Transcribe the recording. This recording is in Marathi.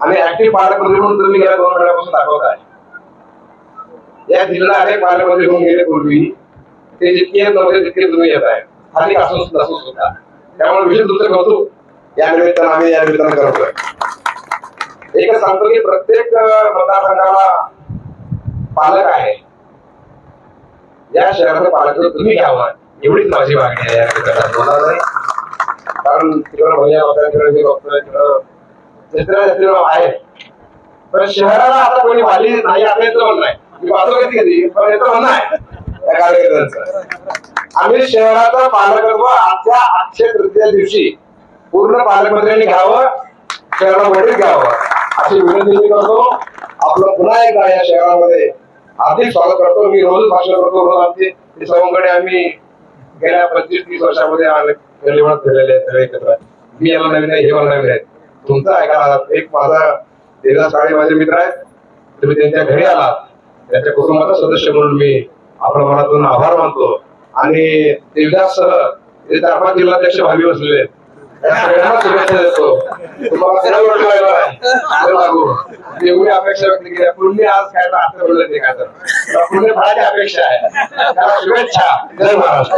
आणि ऍक्टिव्ह पालकमंत्री म्हणून तुम्ही गेल्या दोन महिन्यापासून दाखवत आहे. या जिल्हा अनेक पालकमंत्री होऊन गेले पूर्वी. ते जितके येत नव्हते तितके तुम्ही येत आहे. अधिक असून नसून सुद्धा. त्यामुळे विशेष तुमचं कौतुक या निमित्तानं आम्ही या निमित्तानं करतोय एकच सांगतो की प्रत्येक मतदारसंघाला पालक आहे. या शहराचं पालक तुम्ही घ्यावं. एवढीच माझी मागणी आहे या निमित्तानं. कारण तिकडं भैया वगैरे मी बघतोय तिकडं जत्रा जत्रेला आहे पण शहराला आता कोणी वाली नाही आपल्या इथं म्हणणं आहे. मी वाचतो किती कधी पण याचं म्हणणं आहे. त्या कार्यकर्त्यांचं आम्ही शहराचा पालकत्व आजच्या अक्षय तृतीया दिवशी पूर्ण पालकमंत्र्यांनी घ्यावं शहराला वडील घ्यावं. अशी विनंती मी करतो. आपलं पुन्हा एकदा या शहरामध्ये हार्दिक स्वागत करतो. मी रोज भाषण करतो रोज आमची. सर्वांकडे आम्ही गेल्या पंचवीस तीस वर्षामध्ये केलेले आहेत सगळे एकत्र. मी याला नवीन आहे हे मला नवीन आहे. तुमचं ऐका एक माझा देवदास साडे माझे मित्र आहेत. तुम्ही त्यांच्या घरी आलात. त्यांच्या कुटुंबाचा सदस्य म्हणून मी आपल्या मनातून आभार मानतो. आणि देवदास सह ते चार पाच जिल्हाध्यक्ष भावी बसलेले आहेत. सगळ्यांना शुभेच्छा देतो. तुम्हाला सगळं वेळ एवढी अपेक्षा व्यक्त केली. आहे. पूर्वी आज काय तर आता बोलले ते काय तर पूर्ण फळाची अपेक्षा आहे. शुभेच्छा. जय महाराष्ट्र.